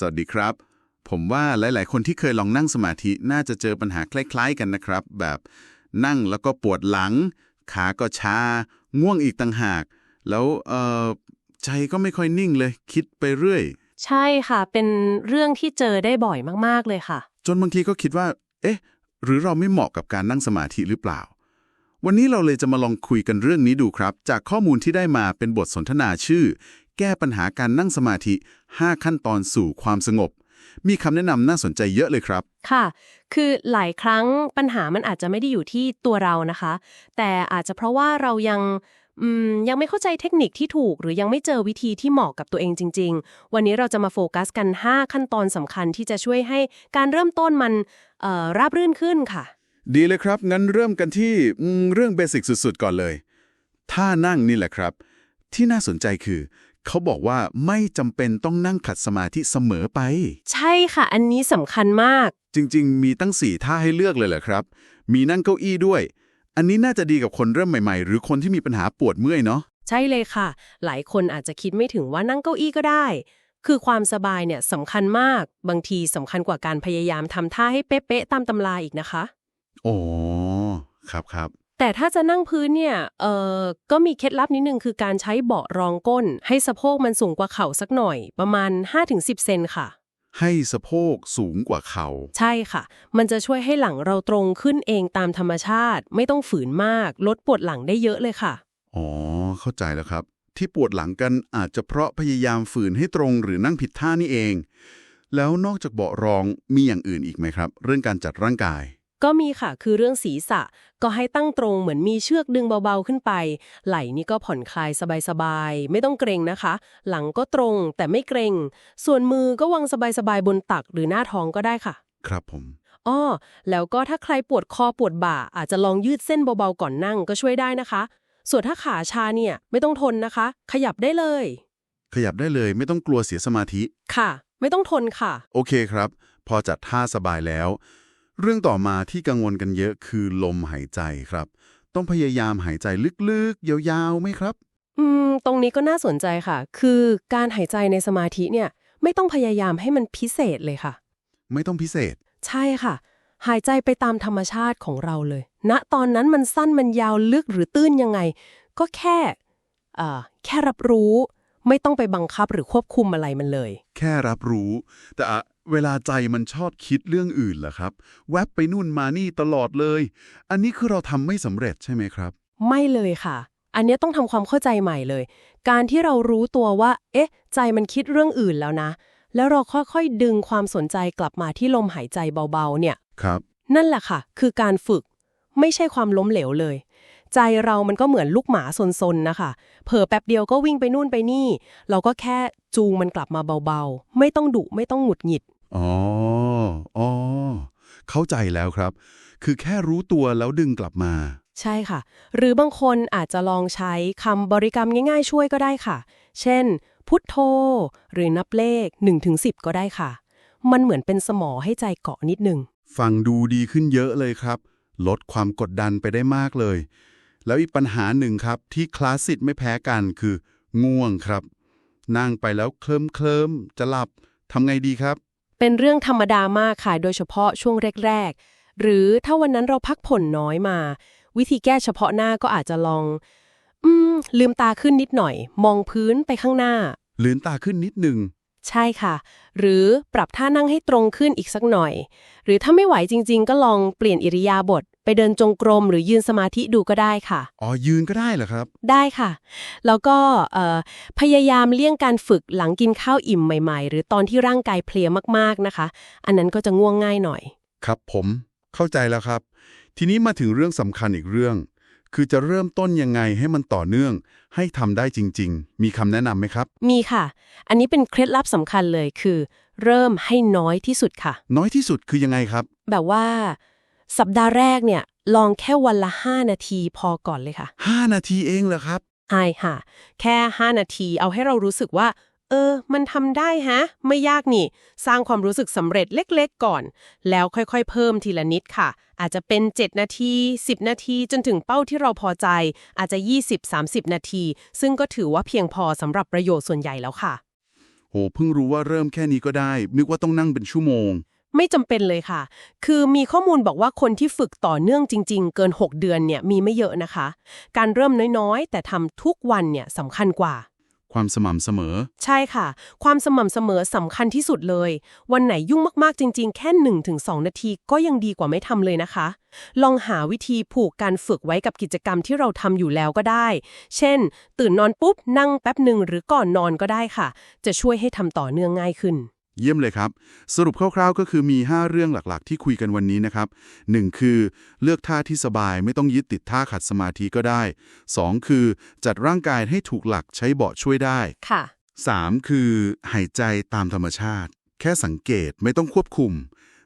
สวัสดีครับ ผมว่าหลาย ๆ คนที่เคยลองนั่งสมาธิน่าจะเจอปัญหาคล้าย ๆ กันนะครับ แบบนั่งแล้วก็ปวดหลัง ขาก็ชา ง่วงอีกต่างหาก แล้วเอ่อใจก็ไม่ค่อยนิ่งเลย คิดไปเรื่อย ใช่ค่ะ เป็นเรื่องที่เจอได้บ่อยมากๆเลยค่ะ จนบางทีก็คิดว่า เอ๊ะ หรือเราไม่เหมาะกับการนั่งสมาธิหรือเปล่า วันนี้เราเลยจะมาลองคุยกันเรื่องนี้ดูครับ จากข้อมูลที่ได้มาเป็นบทสนทนาชื่อ แก้ปัญหาการนั่งสมาธิ 5 ขั้นตอนสู่ความสงบ มีคำแนะนำน่าสนใจเยอะเลยครับ ค่ะ คือหลายครั้งปัญหามันอาจจะไม่ได้อยู่ที่ตัวเรานะคะ แต่อาจจะเพราะว่าเรายังอืมยังไม่เข้าใจเทคนิคที่ถูก หรือยังไม่เจอวิธีที่เหมาะกับตัวเองจริง ๆ วันนี้เราจะมาโฟกัสกัน 5 ขั้นตอนสำคัญที่จะช่วยให้การเริ่มต้นมันเอ่อราบรื่นขึ้นค่ะ ดีเลยครับ งั้นเริ่มกันที่อืมเรื่องเบสิกสุดๆ ก่อนเลยท่านั่งนี่แหละครับ ที่น่าสนใจคือ เขาบอกว่าไม่จำเป็นต้องนั่งขัดสมาธิเสมอไป ใช่ค่ะ อันนี้สำคัญมาก จริง ๆ มีตั้งสี่ท่าให้เลือกเลยเหรอครับ มีนั่งเก้าอี้ด้วย อันนี้น่าจะดีกับคนเริ่มใหม่ ๆ หรือคนที่มีปัญหาปวดเมื่อยเนาะใช่เลยค่ะ หลายคนอาจจะคิดไม่ถึงว่านั่งเก้าอี้ก็ได้ คือความสบายเนี่ยสำคัญมาก บางทีสำคัญกว่าการพยายามทำท่าให้เป๊ะๆตามตำราอีกนะคะ โอ้ครับครับ แต่ถ้าจะนั่งพื้นเนี่ย เอ่อก็มีเคล็ดลับนิดนึงคือการใช้เบาะรองก้น ให้สะโพกมันสูงกว่าเข่าสักหน่อย ประมาณ 5-10 เซนค่ะ ให้สะโพกสูงกว่าเขา่า ใช่ค่ะ มันจะช่วยให้หลังเราตรงขึ้นเองตามธรรมชาติ ไม่ต้องฝืนมาก ลดปวดหลังได้เยอะเลยค่ะ อ๋อ เข้าใจแล้วครับ ที่ปวดหลังกันอาจจะเพราะพยายามฝืนให้ตรงหรือนั่งผิดท่านี่เอง แล้วนอกจากเบาะรองมีอย่างอื่นอีกไหมครับ เรื่องการจัดร่างกาย ก็มีค่ะคือเรื่องศีรษะ ก็ให้ตั้งตรงเหมือนมีเชือกดึงเบาๆขึ้นไป ไหล่นี่ก็ผ่อนคลายสบายๆ ไม่ต้องเกรงนะคะ หลังก็ตรงแต่ไม่เกรง ส่วนมือก็วางสบายๆ บนตักหรือหน้าท้องก็ได้ค่ะ ครับผมอ้อแล้วก็ถ้าใครปวดคอปวดบ่า อาจจะลองยืดเส้นเบาๆก่อนนั่งก็ช่วยได้นะคะ ส่วนถ้าขาชาเนี่ยไม่ต้องทนนะคะ ขยับได้เลย ขยับได้เลยไม่ต้องกลัวเสียสมาธิ ค่ะ ไม่ต้องทนค่ะ โอเคครับ พอจัดท่าสบายแล้ว เรื่องต่อมาที่กังวลกันเยอะคือลมหายใจครับ ต้องพยายามหายใจลึกๆ ยาวๆไหมครับ อืม ตรงนี้ก็น่าสนใจค่ะ คือการหายใจในสมาธิเนี่ย ไม่ต้องพยายามให้มันพิเศษเลยค่ะ ไม่ต้องพิเศษ ใช่ค่ะ หายใจไปตามธรรมชาติของเราเลยณตอนนั้นมันสั้นมันยาวลึกหรือตื้นยังไง ก็แค่เอ่อแค่รับรู้ ไม่ต้องไปบังคับหรือควบคุมอะไรมันเลย แค่รับรู้ แต่อะ เวลาใจมันชอบคิดเรื่องอื่นเหรอครับ แวบไปนู่นมานี่ตลอดเลย อันนี้คือเราทำไม่สำเร็จใช่ไหมครับ ไม่เลยค่ะ อันเนี้ยต้องทำความเข้าใจใหม่เลย การที่เรารู้ตัวว่า เอ๊ะ ใจมันคิดเรื่องอื่นแล้วนะ แล้วเราค่อยๆ ดึงความสนใจกลับมาที่ลมหายใจเบาๆ เนี่ย ครับ นั่นแหละค่ะ คือการฝึก ไม่ใช่ความล้มเหลวเลย ใจเรามันก็เหมือนลูกหมาซนๆนะคะ เผลอแป๊บเดียวก็วิ่งไปนู่นไปนี่ เราก็แค่จูงมันกลับมาเบาๆ ไม่ต้องดุไม่ต้องหงุดหงิด อ๋อ อ๋อ เข้าใจแล้วครับ คือแค่รู้ตัวแล้วดึงกลับมา ใช่ค่ะ หรือบางคนอาจจะลองใช้คำบริกรรมง่ายๆ ช่วยก็ได้ค่ะ เช่น พุทโธ หรือนับเลข 1-10 ก็ได้ค่ะ มันเหมือนเป็นสมอให้ใจเกาะนิดนึง ฟังดูดีขึ้นเยอะเลยครับ ลดความกดดันไปได้มากเลย แล้วอีกปัญหาหนึ่งครับที่คลาสสิกไม่แพ้กันคือ ง่วงครับ นั่งไปแล้วเคลิ้มเคลิมๆจะหลับทำไงดีครับ เป็นเรื่องธรรมดามากค่ะ โดยเฉพาะช่วงแรก ๆ หรือถ้าวันนั้นเราพักผ่อนน้อยมา วิธีแก้เฉพาะหน้าก็อาจจะลอง อืม ลืมตาขึ้นนิดหน่อย มองพื้นไปข้างหน้า ลืนตาขึ้นนิดหนึ่ง ใช่ค่ะ หรือปรับท่านั่งให้ตรงขึ้นอีกสักหน่อย หรือถ้าไม่ไหวจริง ๆ ก็ลองเปลี่ยนอิริยาบถไป เดินจงกรมหรือยืนสมาธิดูก็ได้ค่ะ อ๋อ ยืนก็ได้เหรอครับ ได้ค่ะ แล้วก็เอ่อพยายามเลี่ยงการฝึกหลังกินข้าวอิ่มใหม่ ๆ หรือตอนที่ร่างกายเพลียมากๆนะคะ อันนั้นก็จะง่วงง่ายหน่อย ครับผมเข้าใจแล้วครับ ทีนี้มาถึงเรื่องสำคัญอีกเรื่อง คือจะเริ่มต้นยังไงให้มันต่อเนื่อง ให้ทำได้จริง ๆ มีคำแนะนำไหมครับ มีค่ะ อันนี้เป็นเคล็ดลับสำคัญเลยคือ เริ่มให้น้อยที่สุดค่ะ น้อยที่สุดคือยังไงครับ แบบว่า สัปดาห์แรกเนี่ยลองแค่วันละ 5 นาทีพอก่อนเลยค่ะ 5 นาทีเองเหรอครับใช่ค่ะ แค่ 5 นาทีเอาให้เรารู้สึกว่า เออ มันทำได้ฮะ ไม่ยากนี่ สร้างความรู้สึกสำเร็จเล็กๆก่อน แล้วค่อยๆ เพิ่มทีละนิดค่ะ อาจจะเป็น 7 นาที 10 นาทีจนถึงเป้าที่เราพอใจ อาจจะ 20-30 นาที ซึ่งก็ถือว่าเพียงพอสำหรับประโยชน์ส่วนใหญ่แล้วค่ะ โหเพิ่งรู้ว่าเริ่มแค่นี้ก็ได้นึกว่าต้องนั่งเป็นชั่วโมง ไม่จำเป็นเลยค่ะ คือมีข้อมูลบอกว่าคนที่ฝึกต่อเนื่องจริง ๆ เกิน 6 เดือนเนี่ยมีไม่เยอะนะคะ การเริ่มน้อยๆ แต่ทำทุกวันเนี่ยสำคัญกว่า ความสม่ำเสมอ ใช่ค่ะ ความสม่ำเสมอสำคัญที่สุดเลย วันไหนยุ่งมากๆจริง ๆ แค่ 1-2 นาทีก็ยังดีกว่าไม่ทำเลยนะคะ ลองหาวิธีผูกการฝึกไว้กับกิจกรรมที่เราทำอยู่แล้วก็ได้ เช่น ตื่นนอนปุ๊บนั่งแป๊บหนึ่งหรือก่อนนอนก็ได้ค่ะ จะช่วยให้ทำต่อเนื่องง่ายขึ้น เยี่ยมเลยครับ สรุปคร่าวๆ ก็คือมี 5 เรื่องหลักๆ ที่คุยกันวันนี้นะครับ 1. คือเลือกท่าที่สบายไม่ต้องยึดติดท่าขัดสมาธิก็ได้ 2. คือจัดร่างกายให้ถูกหลักใช้เบาะช่วยได้ค่ะ 3. คือหายใจตามธรรมชาติ แค่สังเกตไม่ต้องควบคุม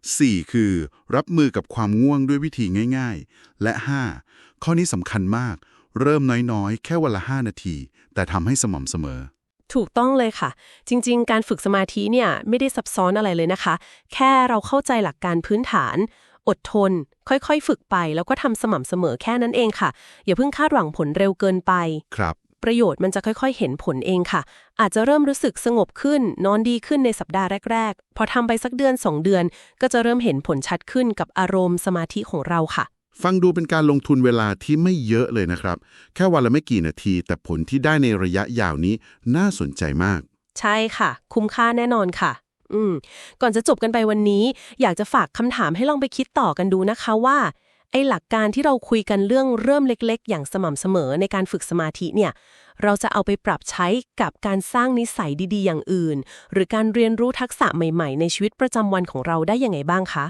4. คือ รับมือกับความง่วงด้วยวิธีง่ายๆ และ 5. ข้อนี้สำคัญมาก เริ่มน้อยๆ แค่วันละ 5 นาที แต่ทำให้สม่ำเสมอ ถูกต้องเลยค่ะ จริง ๆ การฝึกสมาธิเนี่ยไม่ได้ซับซ้อนอะไรเลยนะคะ แค่เราเข้าใจหลักการพื้นฐาน อดทน ค่อยๆ ฝึกไป แล้วก็ทำสม่ำเสมอแค่นั้นเองค่ะ อย่าเพิ่งคาดหวังผลเร็วเกินไป ครับ ประโยชน์มันจะค่อยๆ เห็นผลเองค่ะ อาจจะเริ่มรู้สึกสงบขึ้น นอนดีขึ้นในสัปดาห์แรก ๆ พอทำไปสักเดือน 2 เดือน ก็จะเริ่มเห็นผลชัดขึ้นกับอารมณ์สมาธิของเราค่ะ ฟังดูเป็นการลงทุนเวลาที่ไม่เยอะเลยนะครับ แค่วันละไม่กี่นาที แต่ผลที่ได้ในระยะยาวนี้น่าสนใจมาก ใช่ค่ะ คุ้มค่าแน่นอนค่ะ อืม ก่อนจะจบกันไปวันนี้ อยากจะฝากคำถามให้ลองไปคิดต่อกันดูนะคะว่า ไอ้หลักการที่เราคุยกันเรื่องเริ่มเล็ก ๆ อย่างสม่ำเสมอในการฝึกสมาธิเนี่ย เราจะเอาไปปรับใช้กับการสร้างนิสัยดีๆ อย่างอื่น หรือการเรียนรู้ทักษะใหม่ ๆ ในชีวิตประจำวันของเราได้ยังไงบ้างคะ